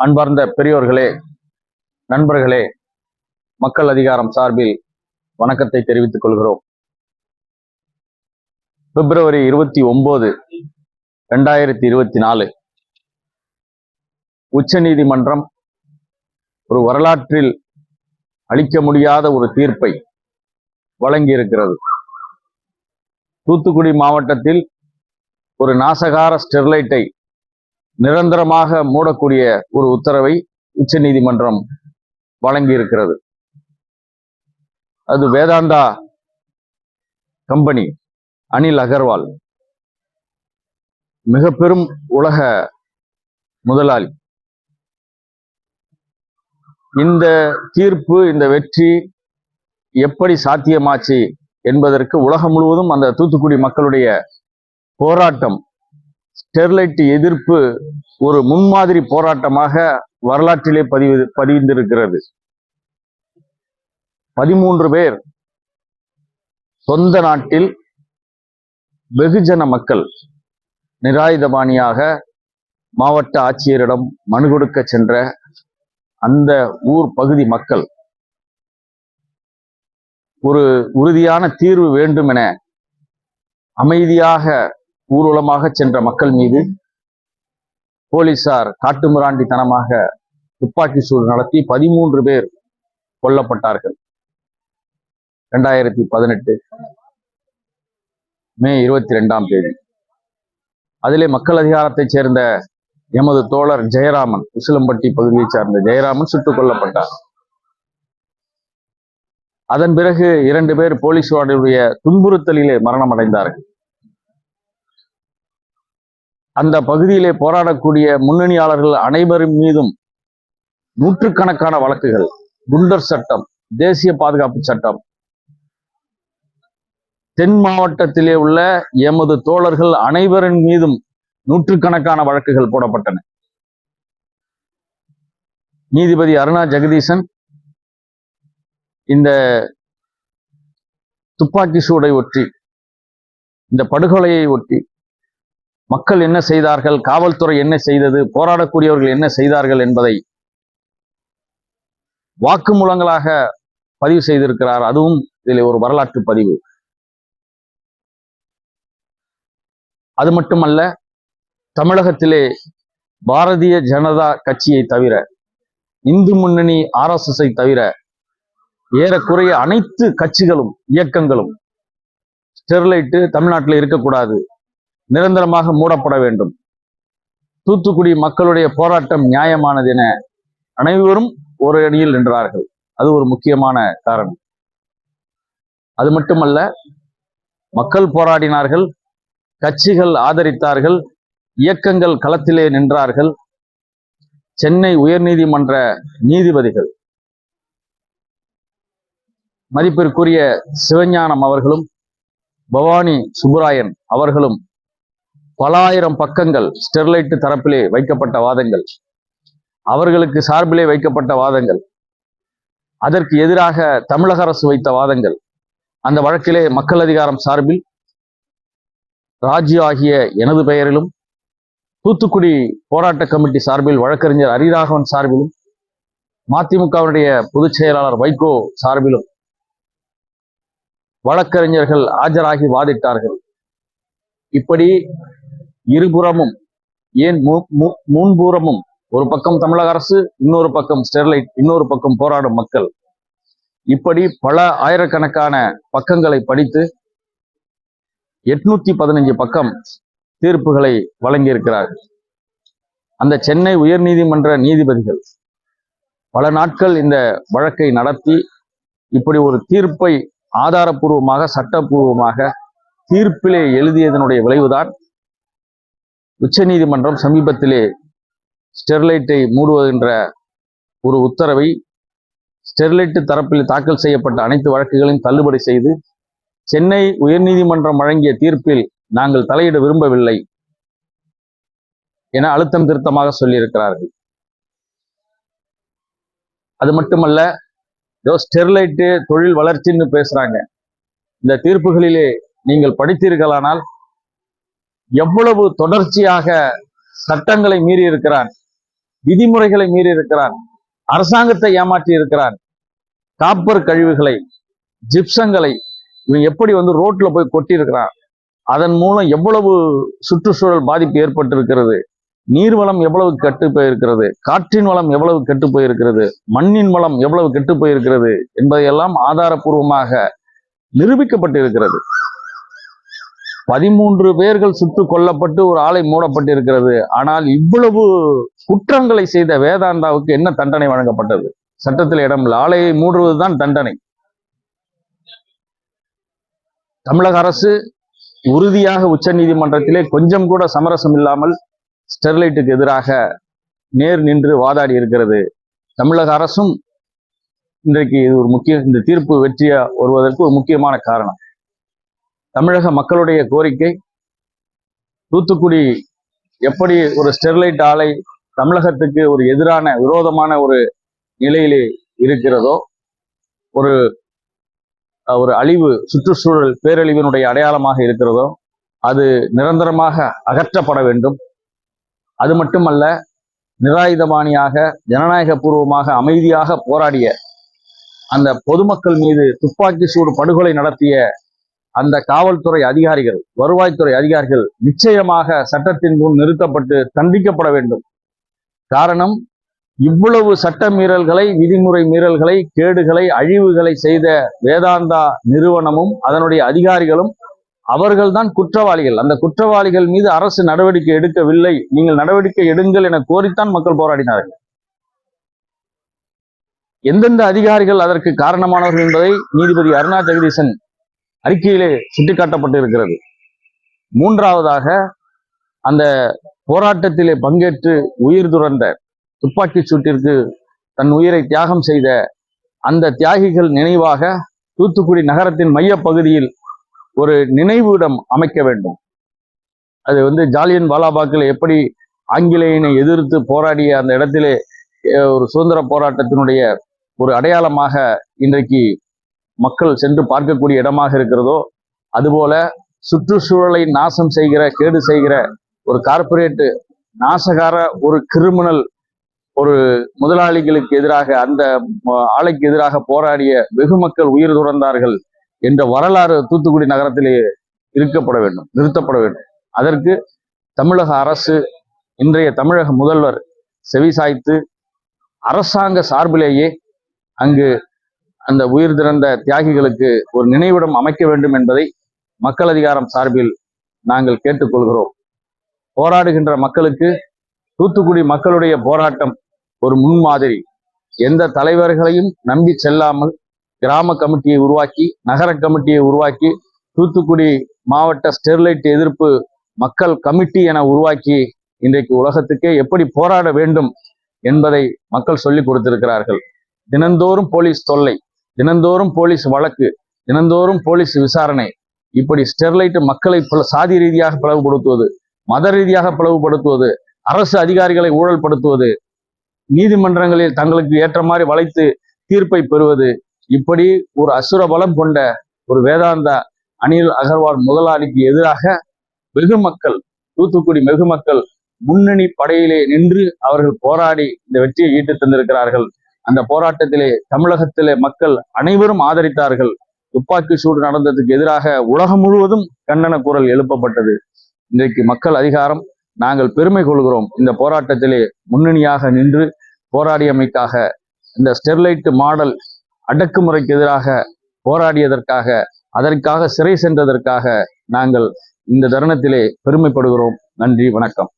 அன்பார்ந்த பெரியோர்களே நண்பர்களே மக்கள் அதிகாரம் சார்பில் வணக்கத்தை தெரிவித்துக் கொள்கிறோம். பிப்ரவரி இருபத்தி ஒன்பது ரெண்டாயிரத்தி இருபத்தி நாலு. உச்ச நீதிமன்றம் ஒரு வரலாற்றில் அளிக்க முடியாத ஒரு தீர்ப்பை வழங்கியிருக்கிறது. தூத்துக்குடி மாவட்டத்தில் ஒரு நாசகார ஸ்டெர்லைட்டை நிரந்தரமாக மூடக்கூடிய ஒரு உத்தரவை உச்ச நீதிமன்றம் வழங்கியிருக்கிறது. அது வேதாந்தா கம்பெனி அனில் அகர்வால் மிக பெரும் உலக முதலாளி. இந்த தீர்ப்பு இந்த வெற்றி எப்படி சாத்தியமாச்சு என்பதற்கு உலகம் முழுவதும் அந்த தூத்துக்குடி மக்களுடைய போராட்டம் ஸ்டெர்லைட் எதிர்ப்பு ஒரு முன்மாதிரி போராட்டமாக வரலாற்றிலே பதிவு பதிந்திருக்கிறது. பதிமூன்று பேர் சொந்த நாட்டில் வெகுஜன மக்கள் நிராயுதபாணியாக மாவட்ட ஆட்சியரிடம் மனு கொடுக்க சென்ற அந்த ஊர் பகுதி மக்கள் ஒரு உறுதியான தீர்வு வேண்டும் என அமைதியாக ஊர்வலமாக சென்ற மக்கள் மீது போலீசார் காட்டுமிராண்டித்தனமாக துப்பாக்கி சூடு நடத்தி பதிமூன்று பேர் கொல்லப்பட்டார்கள். இரண்டாயிரத்தி பதினெட்டு மே இருபத்தி ரெண்டாம் தேதி. அதிலே மக்கள் அதிகாரத்தைச் சேர்ந்த எமது தோழர் ஜெயராமன் உசிலம்பட்டி பகுதியைச் சார்ந்த ஜெயராமன் சுட்டுக் கொல்லப்பட்டார். அதன் பிறகு இரண்டு பேர் போலீஸ்வாருடைய துன்புறுத்தலிலே மரணம் அடைந்தார்கள் அந்த பகுதியிலே போராடக்கூடிய முன்னணியாளர்கள் அனைவரும் மீதும் நூற்றுக்கணக்கான வழக்குகள் குண்டர் சட்டம் தேசிய பாதுகாப்பு சட்டம். தென் மாவட்டத்திலே உள்ள எமது தோழர்கள் அனைவரின் மீதும் நூற்றுக்கணக்கான வழக்குகள் போடப்பட்டன. நீதிபதி அருணா ஜெகதீசன் இந்த துப்பாக்கி சூடை ஒட்டி இந்த படுகொலையை ஒட்டி மக்கள் என்ன செய்தார்கள்? காவல்துறை என்ன செய்தது? போராடக்கூடியவர்கள் என்ன செய்தார்கள் என்பதை வாக்குமூலங்களாக பதிவு செய்திருக்கிறார். அதுவும் இதில் ஒரு வரலாற்று பதிவு. அது மட்டுமல்ல தமிழகத்திலே பாரதிய ஜனதா கட்சியை தவிர இந்து முன்னணி ஆர்எஸ்எஸ்ஐ தவிர ஏறக்குறைய அனைத்து கட்சிகளும் இயக்கங்களும் ஸ்டெர்லைட்டு தமிழ்நாட்டில் இருக்கக்கூடாது. நிரந்தரமாக மூடப்பட வேண்டும். தூத்துக்குடி மக்களுடைய போராட்டம் நியாயமானது என அனைவரும் ஒரு அணியில் நின்றார்கள். அது ஒரு முக்கியமான காரணம். அது மட்டுமல்ல மக்கள் போராடினார்கள் கட்சிகள் ஆதரித்தார்கள் இயக்கங்கள் களத்திலே நின்றார்கள். சென்னை உயர்நீதிமன்ற நீதிபதிகள் மதிப்பிற்குரிய சிவஞானம் அவர்களும் பவானி சுப்புராயன் அவர்களும் பல ஆயிரம் பக்கங்கள் ஸ்டெர்லைட் தரப்பிலே வைக்கப்பட்ட வாதங்கள். அவர்களுக்கு சார்பிலே வைக்கப்பட்ட வாதங்கள். அதற்கு எதிராக தமிழக அரசு வைத்த வாதங்கள். அந்த வழக்கிலே மக்கள் அதிகாரம் சார்பில் ராஜு ஆகிய எனது பெயரிலும் தூத்துக்குடி போராட்ட கமிட்டி சார்பில் வழக்கறிஞர் அரிராகவன் சார்பிலும் மதிமுகவினுடைய பொதுச் செயலாளர் வைகோ சார்பிலும் வழக்கறிஞர்கள் ஆஜராகி வாதிட்டார்கள். இப்படி இருபுறமும் ஏன் முன்புறமும் ஒரு பக்கம் தமிழக அரசு இன்னொரு பக்கம் ஸ்டெர்லைட் இன்னொரு பக்கம் போராடும் மக்கள். இப்படி பல ஆயிரக்கணக்கான பக்கங்களை படித்து எட்நூத்தி பதினஞ்சு பக்கம் தீர்ப்புகளை வழங்கியிருக்கிறார்கள் அந்த சென்னை உயர்நீதிமன்ற நீதிபதிகள் பல நாட்கள் இந்த வழக்கை நடத்தி இப்படி ஒரு தீர்ப்பை ஆதாரப்பூர்வமாக சட்டப்பூர்வமாக தீர்ப்பிலே எழுதியதனுடைய விளைவுதான் உச்ச நீதிமன்றம் சமீபத்திலே ஸ்டெர்லைட்டை மூடுவதென்ற ஒரு உத்தரவை ஸ்டெர்லைட் தரப்பில் தாக்கல் செய்யப்பட்ட அனைத்து வழக்குகளையும் தள்ளுபடி செய்து சென்னை உயர்நீதிமன்றம் வழங்கிய தீர்ப்பில் நாங்கள் தலையிட விரும்பவில்லை என அழுத்தம் திருத்தமாக சொல்லியிருக்கிறார்கள். அது மட்டுமல்ல ஏதோ ஸ்டெர்லைட்டு தொழில் வளர்ச்சின்னு பேசுறாங்க. இந்த தீர்ப்புகளிலே நீங்கள் படித்தீர்களானால் எவ்வளவு தொடர்ச்சியாக சட்டங்களை மீறி இருக்கிறான் விதிமுறைகளை மீறி இருக்கிறான் அரசாங்கத்தை ஏமாற்றி இருக்கிறான் காப்பர் கழிவுகளை ஜிப்சங்களை இவன் எப்படி வந்து ரோட்ல போய் கொட்டி இருக்கிறான் அதன் மூலம் எவ்வளவு சுற்றுச்சூழல் பாதிப்பு ஏற்பட்டிருக்கிறது நீர்வளம் எவ்வளவு கெட்டு போயிருக்கிறது காற்றின் வளம் எவ்வளவு கெட்டு போயிருக்கிறது மண்ணின் வளம் எவ்வளவு கெட்டு போயிருக்கிறது என்பதையெல்லாம் ஆதாரபூர்வமாக நிரூபிக்கப்பட்டிருக்கிறது. பதிமூன்று பேர்கள் சுட்டுக் கொல்லப்பட்டு ஒரு ஆலை மூடப்பட்டிருக்கிறது. ஆனால் இவ்வளவு குற்றங்களை செய்த வேதாந்தாவுக்கு என்ன தண்டனை வழங்கப்பட்டது? சட்டத்தில் இடமில்ல ஆலையை மூடுவதுதான் தண்டனை. தமிழக அரசு உறுதியாக உச்ச நீதிமன்றத்திலே கொஞ்சம் கூட சமரசம் இல்லாமல் ஸ்டெர்லைட்டுக்கு எதிராக நேர் நின்று வாதாடி இருக்கிறது. தமிழக அரசும் இன்றைக்கு இது ஒரு முக்கிய இந்த தீர்ப்பு வெற்றியா வருவதற்கு ஒரு முக்கியமான காரணம். தமிழக மக்களுடைய கோரிக்கை தூத்துக்குடி எப்படி ஒரு ஸ்டெர்லைட் ஆலை தமிழகத்துக்கு ஒரு எதிரான விரோதமான ஒரு நிலையிலே இருக்கிறதோ ஒரு ஒரு அழிவு சுற்றுச்சூழல் பேரழிவினுடைய அடையாளமாக இருக்கிறதோ அது நிரந்தரமாக அகற்றப்பட வேண்டும். அது மட்டுமல்ல நிராயுதபாணியாக ஜனநாயக பூர்வமாக அமைதியாக போராடிய அந்த பொதுமக்கள் மீது துப்பாக்கி சூடு படுகொலை நடத்திய அந்த காவல்துறை அதிகாரிகள் வருவாய்த்துறை அதிகாரிகள் நிச்சயமாக சட்டத்தின் முன் நிறுத்தப்பட்டு தண்டிக்கப்பட வேண்டும். காரணம் இவ்வளவு சட்ட மீறல்களை விதிமுறை மீறல்களை கேடுகளை அழிவுகளை செய்த வேதாந்தா நிறுவனமும் அதனுடைய அதிகாரிகளும் அவர்கள்தான் குற்றவாளிகள். அந்த குற்றவாளிகள் மீது அரசு நடவடிக்கை எடுக்கவில்லை. நீங்கள் நடவடிக்கை எடுங்கள் என கோரித்தான் மக்கள் போராடினார்கள். எந்தெந்த அதிகாரிகள் அதற்கு காரணமானவர்கள் என்பதை நீதிபதி அருணா ஜெகதீசன் அறிக்கையிலே சுட்டிக்காட்டப்பட்டிருக்கிறது. மூன்றாவதாக அந்த போராட்டத்திலே பங்கேற்று உயிர் துறந்த துப்பாக்கி சூட்டிற்கு தன் உயிரை தியாகம் செய்த அந்த தியாகிகள் நினைவாக தூத்துக்குடி நகரத்தின் மையப் பகுதியில் ஒரு நினைவிடம் அமைக்க வேண்டும். அது வந்து ஜாலியன் வாலாபாக்கில் எப்படி ஆங்கிலேயனை எதிர்த்து போராடிய அந்த இடத்திலே ஒரு சுதந்திர போராட்டத்தினுடைய ஒரு அடையாளமாக இன்றைக்கு மக்கள் சென்று பார்க்கக்கூடிய இடமாக இருக்கிறதோ அதுபோல சுற்றுச்சூழலை நாசம் செய்கிற கேடு செய்கிற ஒரு கார்பரேட்டு நாசகார ஒரு கிரிமினல் ஒரு முதலாளிகளுக்கு எதிராக அந்த ஆலைக்கு எதிராக போராடிய வெகு மக்கள் உயிர் துறந்தார்கள் என்ற வரலாறு தூத்துக்குடி நகரத்திலே இருக்கப்பட வேண்டும் நிறுத்தப்பட வேண்டும். அதற்கு தமிழக அரசு இன்றைய தமிழக முதல்வர் செவிசாய்த்து அரசாங்க சார்பிலேயே அங்கு அந்த உயிர் திறந்த தியாகிகளுக்கு ஒரு நினைவிடம் அமைக்க வேண்டும் என்பதை மக்கள் அதிகாரம் சார்பில் நாங்கள் கேட்டுக்கொள்கிறோம். போராடுகின்ற மக்களுக்கு தூத்துக்குடி மக்களுடைய போராட்டம் ஒரு முன்மாதிரி. எந்த தலைவர்களையும் நம்பி செல்லாமல் கிராம கமிட்டியை உருவாக்கி நகர கமிட்டியை உருவாக்கி தூத்துக்குடி மாவட்ட ஸ்டெர்லைட் எதிர்ப்பு மக்கள் கமிட்டி என உருவாக்கி இன்றைக்கு உலகத்துக்கே எப்படி போராட வேண்டும் என்பதை மக்கள் சொல்லிக் கொடுத்திருக்கிறார்கள். தினந்தோறும் போலீஸ் தொல்லை. தினந்தோறும் போலீஸ் வழக்கு தினந்தோறும் போலீஸ் விசாரணை. இப்படி ஸ்டெர்லைட் மக்களை சாதி ரீதியாக பிளவுபடுத்துவது மத ரீதியாக பிளவுபடுத்துவது அரசு அதிகாரிகளை ஊழல்படுத்துவது நீதிமன்றங்களில் தங்களுக்கு ஏற்ற மாதிரி வளைத்து தீர்ப்பை பெறுவது. இப்படி ஒரு அசுர பலம் கொண்ட ஒரு வேதாந்தா அனில் அகர்வால் முதலாளிக்கு எதிராக வெகு மக்கள் தூத்துக்குடி வெகு மக்கள் முன்னணி படையிலே நின்று அவர்கள் போராடி இந்த வெற்றியை ஈட்டு தந்திருக்கிறார்கள். அந்த போராட்டத்திலே தமிழகத்திலே மக்கள் அனைவரும் ஆதரித்தார்கள். துப்பாக்கி சூடு நடந்ததுக்கு எதிராக உலகம் முழுவதும் கண்டன குரல் எழுப்பப்பட்டது. இன்றைக்கு மக்கள் அதிகாரம் நாங்கள் பெருமை கொள்கிறோம். இந்த போராட்டத்திலே முன்னணியாக நின்று போராடியமைக்காக இந்த ஸ்டெர்லைட் மாடல் அடக்குமுறைக்கு எதிராக போராடியதற்காக அதற்காக சிறை சென்றதற்காக நாங்கள் இந்த தருணத்திலே பெருமைப்படுகிறோம். நன்றி வணக்கம்.